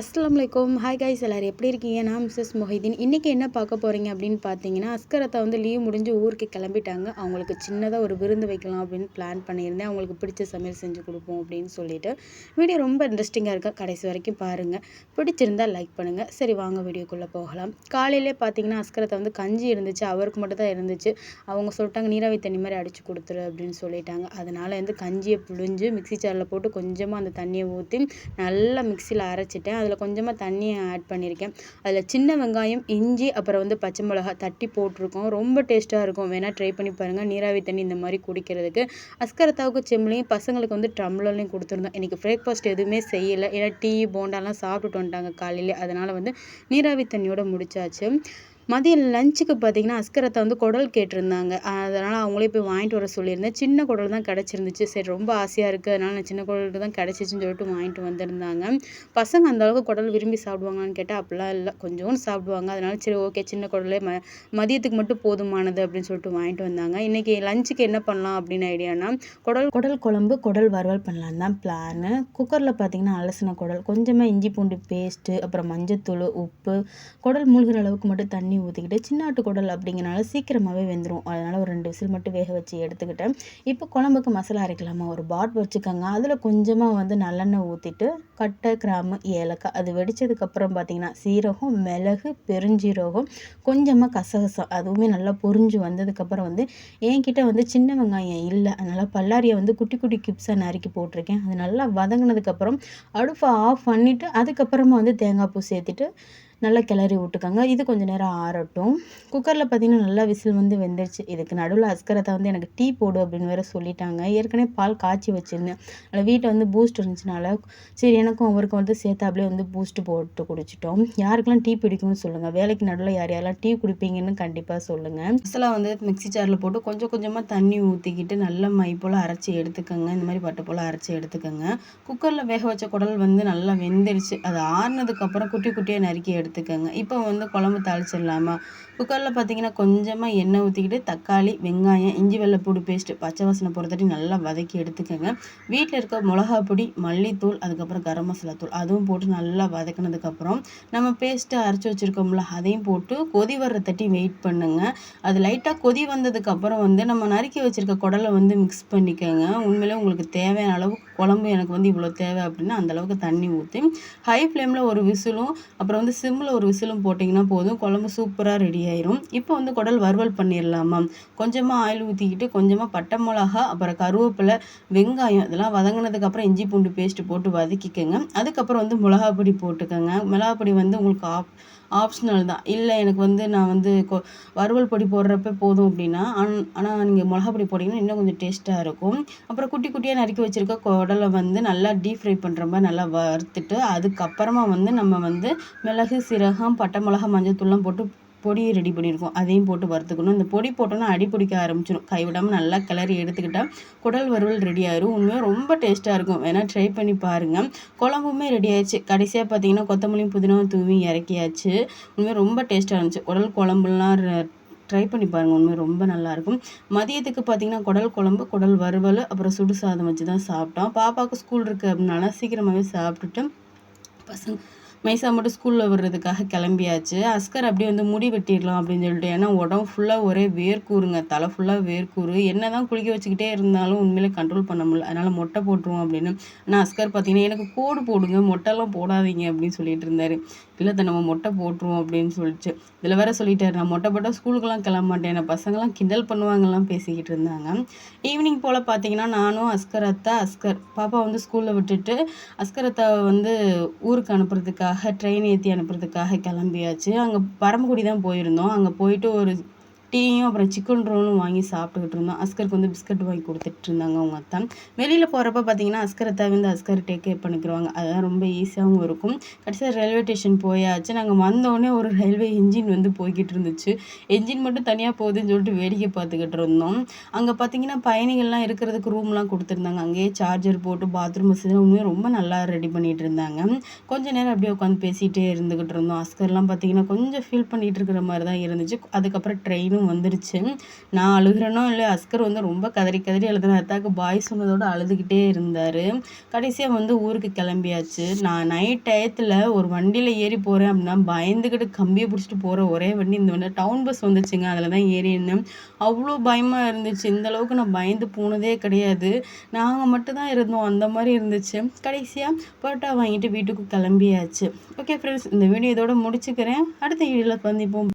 அஸ்லாம் வலைக்கம் hi guys எல்லோரும் எப்படி இருக்கீங்க? நான் மிஸ்ஸஸ் மொஹிதீன். இன்றைக்கி என்ன பார்க்க போகிறீங்க அப்படின்னு பார்த்தீங்கன்னா அஸ்கரத்தை வந்து லீவ் முடிஞ்சு ஊருக்கு கிளம்பிட்டாங்க. அவங்களுக்கு சின்னதாக ஒரு விருந்து வைக்கலாம் அப்படின்னு பிளான் பண்ணியிருந்தேன். அவங்களுக்கு பிடிச்ச சமையல் செஞ்சு கொடுப்போம் அப்படின்னு சொல்லிட்டு. வீடியோ ரொம்ப இன்ட்ரெஸ்டிங்காக இருக்கா. கடைசி வரைக்கும் பாருங்கள் பிடிச்சிருந்தால் லைக் பண்ணுங்கள் சரி வாங்க வீடியோக்குள்ளே போகலாம். காலையிலே பார்த்தீங்கன்னா அஸ்கரத்தை வந்து கஞ்சி இருந்துச்சு. அவருக்கு மட்டும் தான் இருந்துச்சு. அவங்க சொல்லிட்டாங்க நீராவி தண்ணி மாதிரி அடித்து கொடுத்துரு அப்படின்னு சொல்லிட்டாங்க. அதனால் வந்து கஞ்சியை புழிஞ்சு மிக்சி ஜாரில் போட்டு கொஞ்சமாக அந்த தண்ணியை ஊற்றி நல்லா மிக்சியில் அரைச்சிட்டேன். அதில் அதில் கொஞ்சமாக தண்ணியை ஆட் பண்ணியிருக்கேன். அதில் சின்ன வெங்காயம் இஞ்சி அப்புறம் வந்து பச்சை மிளகா தட்டி போட்டிருக்கோம். ரொம்ப டேஸ்ட்டாக இருக்கும். வேணால் ட்ரை பண்ணி பாருங்கள் நீராவி தண்ணி இந்த மாதிரி குடிக்கிறதுக்கு. அஸ்கரத்தாவுக்கு செம்லையும் பசங்களுக்கு வந்து ட்ரம்லர்லையும் கொடுத்துருந்தோம். இன்றைக்கி பிரேக்ஃபாஸ்ட் எதுவுமே செய்யலை. ஏன்னா டீ போண்டாலாம் சாப்பிட்டுட்டு வந்துட்டாங்க காலையிலே. அதனால் வந்து நீராவி தண்ணியோட முடிச்சாச்சு. மதியம் லஞ்சுக்கு பார்த்தீங்கன்னா அஸ்கரத்தை வந்து குடல் கேட்டிருந்தாங்க. அதனால் அவங்களே போய் வாங்கிட்டு வர சொல்லியிருந்தேன். சின்ன குடல் தான் கிடச்சிருந்துச்சு. சரி ரொம்ப ஆசையாக இருக்குது அதனால் நான் சின்ன குடல் தான் கிடச்சிச்சின்னு சொல்லிட்டு வாங்கிட்டு வந்திருந்தாங்க. பசங்க அந்த அளவுக்கு குடல் விரும்பி சாப்பிடுவாங்கன்னு கேட்டால் அப்படிலாம் இல்லை. கொஞ்சோண்டு சாப்பிடுவாங்க. அதனால சரி ஓகே சின்ன குடலே ம மதியத்துக்கு மட்டும் போதுமானது அப்படின்னு சொல்லிட்டு வாங்கிட்டு வந்தாங்க. இன்றைக்கி லஞ்சுக்கு என்ன பண்ணலாம் அப்படின்னு ஐடியானா குடல் குடல் குழம்பு குடல் வறுவல் பண்ணலாம் தான் பிளானு குக்கரில் பார்த்தீங்கன்னா அலசின குடல் கொஞ்சமாக இஞ்சி பூண்டு பேஸ்ட்டு அப்புறம் மஞ்சத்தூள் உப்பு குடல் மூழ்கிற அளவுக்கு மட்டும் தண்ணி ஊற்றிக்கிட்டு சின்னாட்டு குடல் அப்படிங்கிறனால சீக்கிரமாகவே வெந்துடும் அதனால் ஒரு ரெண்டு விசில் மட்டும் வேக வச்சு எடுத்துக்கிட்டேன். இப்போ குழம்புக்கு மசாலா அரைக்கலாமா? ஒரு பாட் வச்சுக்கோங்க. அதில் கொஞ்சமாக வந்து நல்லெண்ணெய் ஊற்றிட்டு கட்டை கிராமு ஏலக்காய் அது வெடித்ததுக்கப்புறம் பார்த்திங்கன்னா சீரகம் மிளகு பெருஞ்சீரகம் கொஞ்சமாக கசகசம் அதுவுமே நல்லா பொரிஞ்சு வந்ததுக்கப்புறம் வந்து என்கிட்ட வந்து சின்ன வெங்காயம் இல்லை. அதனால் பல்லாரியை வந்து குட்டி குட்டி கிப்ஸாக நறுக்கி போட்டிருக்கேன். அது நல்லா வதங்கினதுக்கப்புறம் அடுப்பை ஆஃப் பண்ணிவிட்டு அதுக்கப்புறமா வந்து தேங்காய் பூ சேர்த்துட்டு நல்லா கிளறி விட்டுக்கோங்க. இது கொஞ்சம் நேரம் ஆறட்டும். குக்கரில் பார்த்திங்கன்னா நல்லா விசில் வந்து வெந்துருச்சு. இதுக்கு நடுவில் அஸ்கரத்தை வந்து எனக்கு டீ போடு அப்படின்னு வேறு சொல்லிட்டாங்க. ஏற்கனவே பால் காய்ச்சி வச்சுருந்தேன். அதில் வீட்டில் வந்து பூஸ்ட் இருந்துச்சுனால சரி எனக்கும் அவருக்கும் வந்து சேர்த்தாப்லேயே வந்து பூஸ்ட் போட்டு குடிச்சிட்டோம். யாருக்கெல்லாம் டீ பிடிக்கும்னு சொல்லுங்கள் வேலைக்கு நடுவில் யார் யாரெல்லாம் டீ குடிப்பீங்கன்னு கண்டிப்பாக சொல்லுங்கள் மசாலா வந்து மிக்சி ஜாரில் போட்டு கொஞ்சம் கொஞ்சமாக தண்ணி ஊற்றிக்கிட்டு நல்லா மை போல் அரைச்சி எடுத்துக்கோங்க. இந்த மாதிரி பட்டை போல் அரைச்சி எடுத்துக்கோங்க. குக்கரில் வேக வச்ச குடல் வந்து நல்லா வெந்துருச்சு. அது ஆறுனதுக்கப்புறம் குட்டி குட்டியாக நறுக்கி எடுத்து எடுத்துக்கோங்க. இப்போ வந்து குழம்பு தாளிச்சிடலாமா? குக்கரில் பார்த்தீங்கன்னா கொஞ்சமாக எண்ணெய் ஊற்றிக்கிட்டு தக்காளி வெங்காயம் இஞ்சி வெள்ளைப்பூடு பேஸ்ட்டு பச்சை வாசனை பொறுத்தட்டி நல்லா வதக்கி எடுத்துக்கோங்க. வீட்டில் இருக்க மிளகா பொடி மல்லித்தூள் அதுக்கப்புறம் கரம் மசாலா தூள் அதுவும் போட்டு நல்லா வதக்கினதுக்கப்புறம் நம்ம பேஸ்ட்டு அரைச்சி வச்சுருக்கோம்ல அதையும் போட்டு கொதி வர்ற தட்டி வெயிட் பண்ணுங்க. அது லைட்டாக கொதி வந்ததுக்கப்புறம் வந்து நம்ம நறுக்கி வச்சுருக்க குடலை வந்து மிக்ஸ் பண்ணிக்கோங்க. உண்மையிலே உங்களுக்கு தேவையான அளவு குழம்பு எனக்கு வந்து இவ்வளோ தேவை அப்படின்னா அந்தளவுக்கு தண்ணி ஊற்றி ஹை ஃப்ளேமில் ஒரு விசிலும் அப்புறம் வந்து சிம்மில் ஒரு விசிலும் போட்டிங்கன்னா போதும். குழம்பு சூப்பராக ரெடி ஆயிரும். இப்போ வந்து குடல் வறுவல் பண்ணிடலாமா கொஞ்சமாக ஆயில் ஊற்றிக்கிட்டு கொஞ்சமாக பட்டை மிளகா அப்புறம் கருவேப்பிலை வெங்காயம் இதெல்லாம் வதங்கினதுக்கப்புறம் இஞ்சி பூண்டு பேஸ்ட்டு போட்டு வதக்கிக்கோங்க. அதுக்கப்புறம் வந்து மிளகா பொடி போட்டுக்கோங்க. மிளகா பொடி வந்து உங்களுக்கு ஆப் ஆப்ஷனல் தான். இல்லை எனக்கு வந்து நான் வந்து கொ வறுவல் பொடி போடுறப்ப போதும் அப்படின்னா ஆனால் நீங்கள் மிளகா பொடி போட்டிங்கன்னா இன்னும் கொஞ்சம் டேஸ்ட்டாக இருக்கும். அப்புறம் குட்டி குட்டியாக நறுக்கி வச்சுருக்க குடலை வந்து நல்லா டீப் ஃப்ரை பண்ணுற மாதிரி நல்லா வறுத்துட்டு அதுக்கப்புறமா வந்து நம்ம வந்து மிளகு சீரகம் பட்டை மிளகா மஞ்சள் தூள்லாம் போட்டு பொடியை ரெடி பண்ணியிருக்கோம். அதையும் போட்டு வறுத்துக்கணும். இந்த பொடி போட்டோன்னா அடி பிடிக்க ஆரம்பிச்சிடும் கைவிடாமல் நல்லா கிளறி எடுத்துக்கிட்டால் குடல் வறுவல் ரெடி ஆயிரும். உண்மையாக ரொம்ப டேஸ்ட்டாக இருக்கும். வேணால் ட்ரை பண்ணி பாருங்கள் குழம்புமே ரெடி ஆயிடுச்சு. கடைசியாக பார்த்தீங்கன்னா கொத்தமல்லியும் புதினாவும் தூவி இறக்கியாச்சு. உண்மையாக ரொம்ப டேஸ்ட்டாக இருந்துச்சு. குடல் குழம்புலாம் ட்ரை பண்ணி பாருங்கள் உண்மை ரொம்ப நல்லாயிருக்கும் மதியத்துக்கு பார்த்தீங்கன்னா குடல் குழம்பு குடல் வறுவல் அப்புறம் சுடு சாதம் வச்சு தான் சாப்பிட்டோம். பாப்பாவுக்கு ஸ்கூல் இருக்குது அப்படின்னால சீக்கிரமாகவே சாப்பிட்டுட்டு பசங்க மைசா மட்டும் ஸ்கூலில் விடுறதுக்காக கிளம்பியாச்சு. அஸ்கர் அப்படியே வந்து முடி வெட்டிடலாம் அப்படின்னு சொல்லிட்டு ஏன்னா உடம்பு ஃபுல்லாக ஒரே வேர்க்கூறுங்க தலை ஃபுல்லாக வேர்க்கூறு என்ன தான் குளிக்க வச்சுக்கிட்டே இருந்தாலும் உண்மையிலே கண்ட்ரோல் பண்ண முடியல. அதனால் மொட்டை போட்டுருவோம் அப்படின்னு. ஆனால் அஸ்கர் பார்த்தீங்கன்னா எனக்கு கோடு போடுங்க மொட்டைலாம் போடாதீங்க அப்படின்னு சொல்லிட்டு இருந்தார். இல்லை நம்ம மொட்டை போட்டுருவோம் அப்படின்னு சொல்லிச்சு. இதில் வேற சொல்லிட்டாரு. நான் மொட்டை போட்டால் ஸ்கூலுக்குலாம் கிளம்ப மாட்டேன். என்ன பசங்களாம் கிண்டல் பண்ணுவாங்கலாம் பேசிக்கிட்டு இருந்தாங்க. ஈவினிங் போல் பார்த்தீங்கன்னா நானும் அஸ்கர் அத்தா அஸ்கர் பாப்பா வந்து ஸ்கூலில் விட்டுட்டு அஸ்கர் அத்தாவை வந்து ஊருக்கு அனுப்புறதுக்காக ட்ரெயின் ஏற்றி அனுப்புகிறதுக்காக கிளம்பியாச்சு. அங்கே பரமக்குடி தான் போயிருந்தோம். அங்கே போயிட்டு ஒரு டீயும் அப்புறம் சிக்கன் ரோலும் வாங்கி சாப்பிட்டுக்கிட்டு இருந்தோம். அஸ்கருக்கு வந்து பிஸ்கட் வாங்கி கொடுத்துட்டு இருந்தாங்க அவங்க அத்தான். வெளியில் போகிறப்ப பார்த்தீங்கன்னா அஸ்கரை அத்தா வந்து அஸ்கர் டேக் கேர் பண்ணிக்கிறவாங்க. அதெல்லாம் ரொம்ப ஈஸியாகவும் இருக்கும். கடைசியாக ரயில்வே ஸ்டேஷன் போயாச்சு. நாங்கள் வந்தோடனே ஒரு ரயில்வே இன்ஜின் வந்து போய்கிட்டு இருந்துச்சு. என்ஜின் மட்டும் தனியாக போகுதுன்னு சொல்லிட்டு வேடிக்கை பார்த்துக்கிட்டு இருந்தோம். அங்கே பார்த்தீங்கன்னா பயணிகள்லாம் இருக்கிறதுக்கு ரூம்லாம் கொடுத்துருந்தாங்க. அங்கேயே சார்ஜர் போட்டு பாத்ரூம் வசதி உண்மையாக ரொம்ப நல்லா ரெடி பண்ணிகிட்டு இருந்தாங்க. கொஞ்ச நேரம் அப்படியே உட்காந்து பேசிகிட்டே இருந்துக்கிட்டு இருந்தோம். அஸ்கர்லாம் பார்த்தீங்கன்னா கொஞ்சம் ஃபீல் பண்ணிகிட்டு இருக்கிற மாதிரி தான் இருந்துச்சு. அதுக்கப்புறம் ட்ரெயினும் டைமும் வந்துருச்சு. நான் அழுகிறேனோ இல்லை அஸ்கர் வந்து ரொம்ப கதறி கதறி அழுதுனார் அத்தாக்கு பாய் சொன்னதோடு அழுதுகிட்டே இருந்தார். கடைசியாக வந்து ஊருக்கு கிளம்பியாச்சு. நான் நைட் டயத்தில் ஒரு வண்டியில் ஏறி போகிறேன் அப்படின்னா பயந்துக்கிட்டு கம்பியை பிடிச்சிட்டு போகிற ஒரே வண்டி இந்த வண்டி டவுன் பஸ் வந்துச்சுங்க. அதில் தான் ஏறி இருந்தேன் அவ்வளோ பயமாக இருந்துச்சு. இந்த அளவுக்கு நான் பயந்து போனதே கிடையாது. நாங்கள் மட்டும் தான் இருந்தோம். அந்த மாதிரி இருந்துச்சு. கடைசியாக பரோட்டா வாங்கிட்டு வீட்டுக்கு கிளம்பியாச்சு. ஓகே ஃப்ரெண்ட்ஸ் இந்த வீடியோ இதோட முடிச்சுக்கிறேன். அடுத்த வீடியோவில் சந்திப்போம்.